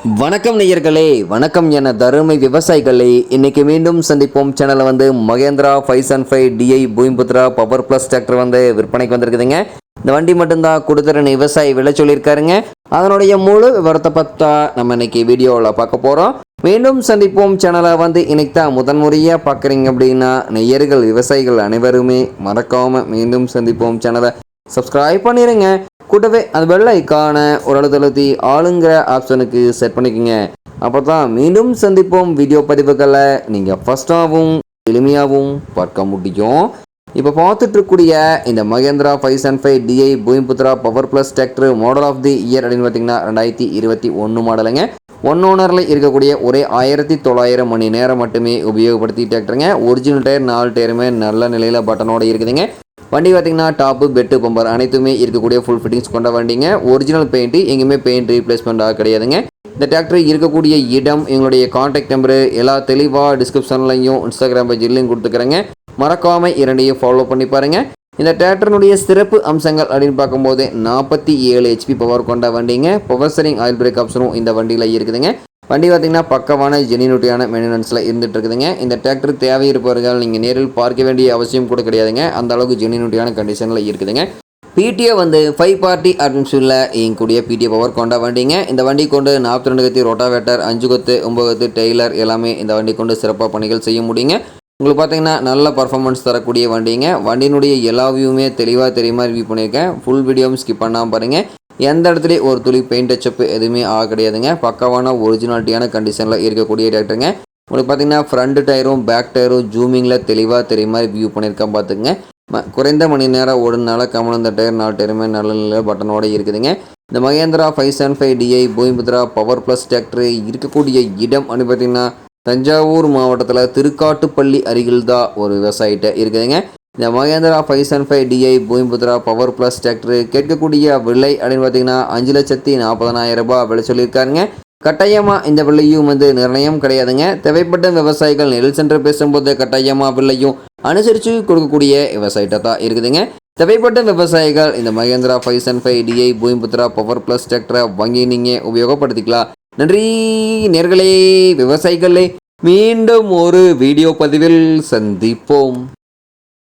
வணக்கம் நேயர்களே வணக்கம் என தருமை விவசாயிகளே. இன்னைக்கு மீண்டும் சந்திப்போம். சேனலில் வந்து Mahindra five and five DI Bhoomiputra power plus tractor வந்து விற்பனைக்கு வந்திருக்குதுங்க. இந்த வண்டி மட்டும்தான் கொடுத்துருன்னு விவசாயி விலை சொல்லியிருக்காருங்க. அதனுடைய முழு விவரத்தை பார்த்தா நம்ம இன்னைக்கு வீடியோவில் பார்க்க போகிறோம் மீண்டும் சந்திப்போம். சேனலை வந்து இன்னைக்கு தான் முதன்முறையாக பார்க்குறீங்க அப்படின்னா நெய்யர்கள் விவசாயிகள் அனைவருமே மறக்காமல் மீண்டும் சந்திப்போம். சேனலை சப்ஸ்கிரைப் பண்ணிடுங்க கூட்டவே அந்த பெல் ஐக்கான ஒரு அழுத்தழுத்தி ஆளுங்கிற ஆப்ஷனுக்கு செட் பண்ணிக்கோங்க. அப்போ தான் மீண்டும் சந்திப்போம் வீடியோ பதிவுகளை நீங்கள் ஃபஸ்ட்டாகவும் எளிமையாகவும் பார்க்க முடியும். இப்போ பார்த்துட்டு இருக்கக்கூடிய இந்த Mahindra five seven five DI Bhoomiputra power plus tractor model of the year அப்படின்னு பார்த்தீங்கன்னா ரெண்டாயிரத்தி இருபத்தி ஒன்று மாடலுங்க. ஒன் ஓனரில் இருக்கக்கூடிய ஒரே ஆயிரத்தி தொள்ளாயிரம் மணி நேரம் மட்டுமே உபயோகப்படுத்தி டிராக்டருங்க ஒரிஜினல் டயர் நாலு டயருமே நல்ல நிலையில் பட்டனோட இருக்குதுங்க. வண்டி பார்த்தீங்கன்னா டாப்பு பெட்டு பம்பர் அனைத்துமே இருக்கக்கூடிய ஃபுல் ஃபிட்டிங்ஸ் கொண்ட வண்டிங்க. ஒரிஜினல் பெயிண்ட் எங்கேயுமே பெயிண்ட் ரீப்ளேஸ்மெண்ட்டாக கிடையாதுங்க. இந்த டிராக்டர் இருக்கக்கூடிய இடம் எங்களுடைய காண்டாக்ட் நம்பரு எல்லா தெளிவாக டிஸ்கிரிப்ஷன்லையும் இன்ஸ்டாகிராம் பேஜ்லையும் கொடுத்துக்கிறேங்க. மறக்காமல் இரண்டையும் ஃபாலோ பண்ணி பாருங்கள் இந்த டிராக்டரினுடைய சிறப்பு அம்சங்கள் அப்படின்னு பார்க்கும்போது நாற்பத்தி ஏழு ஹெச்பி பவர் கொண்ட வண்டிங்க. பவர் ஸ்டரிங் ஆயில் பிரேக் ஆப்ஷனும் இந்த வண்டியில் இருக்குதுங்க. வண்டி பார்த்தீங்கன்னா பக்கமான ஜெனினுட்டியான மெயின்டெனன்ஸில் இருந்துட்டு இருக்குதுங்க இந்த டிராக்டர் தேவை இருப்பவர்கள் நீங்கள் நேரில் பார்க்க வேண்டிய அவசியம் கூட கிடையாதுங்க. அந்த அளவுக்கு ஜெனினுட்டியான கண்டிஷனில் இருக்குதுங்க. பிடிஓ வந்து ஃபைவ் பார்ட்டி அட்மிஷனில் இயங்கக்கூடிய பிடிஓ பவர் கொண்ட வண்டிங்க. இந்த வண்டி கொண்டு நாற்பத்தி ரெண்டு கத்தி ரொட்டாவேட்டர் அஞ்சு கொத்து ஒம்பது கொத்து டெய்லர் எல்லாமே இந்த வண்டி கொண்டு சிறப்பாக பணிகள் செய்ய முடியுங்க. உங்களுக்கு பார்த்தீங்கன்னா நல்ல பர்ஃபார்மன்ஸ் தரக்கூடிய வண்டிங்க. வண்டியினுடைய எல்லா வியூவுமே தெளிவாக தெரியுமா ரிவ்யூ பண்ணியிருக்கேன். ஃபுல் வீடியோவும் ஸ்கிப் பண்ணாமல் பாருங்கள் எந்த இடத்துலையும் ஒரு துளி பெயிண்ட் டச்சப் எதுவுமே ஆக கிடையாதுங்க. பக்காவான ஒரிஜினாலிட்டியான கண்டிஷனில் இருக்கக்கூடிய டிராக்டருங்க உங்களுக்கு பார்த்தீங்கன்னா ஃப்ரண்ட் டயரும் பேக் டயரும் ஜூமிங்கில் தெளிவாக தெரியுமா வியூ பண்ணியிருக்கேன் பார்த்துக்குங்க குறைந்த மணி நேரம் ஓடுனால கமலம் இந்த டயர் நாலு டயருமே நல்ல நிலையில் பட்டனோட இருக்குதுங்க. இந்த Mahindra five seven five DI Bhoomiputra power plus tractor இருக்கக்கூடிய இடம் அப்படின்னு பார்த்தீங்கன்னா தஞ்சாவூர் மாவட்டத்தில் திருக்காட்டுப்பள்ளி அருகில் தான் ஒரு விவசாயிட்ட இருக்குதுங்க. இந்த Mahindra five seven five DI Bhoomiputra power plus tractor கேட்கக்கூடிய விலை அப்படின்னு பார்த்தீங்கன்னா அஞ்சு லட்சத்தி நாற்பதனாயிரம் ரூபாய் விலை சொல்லியிருக்காருங்க. கட்டாயமாக இந்த விலையும் வந்து நிர்ணயம் கிடையாதுங்க. தேவைப்பட்ட விவசாயிகள் நெல் சென்று பேசும்போது கட்டாயமாக விலையும் அனுசரித்து கொடுக்கக்கூடிய விவசாயிட்ட தான் இருக்குதுங்க. தேவைப்பட்ட விவசாயிகள் இந்த Mahindra five seven five DI Bhoomiputra power plus டிராக்டரை வாங்கி நீங்கள் உபயோகப்படுத்திக்கலாம். நன்றி நேர்களே விவசாயிகளே. மீண்டும் ஒரு வீடியோ பதிவில் சந்திப்போம்.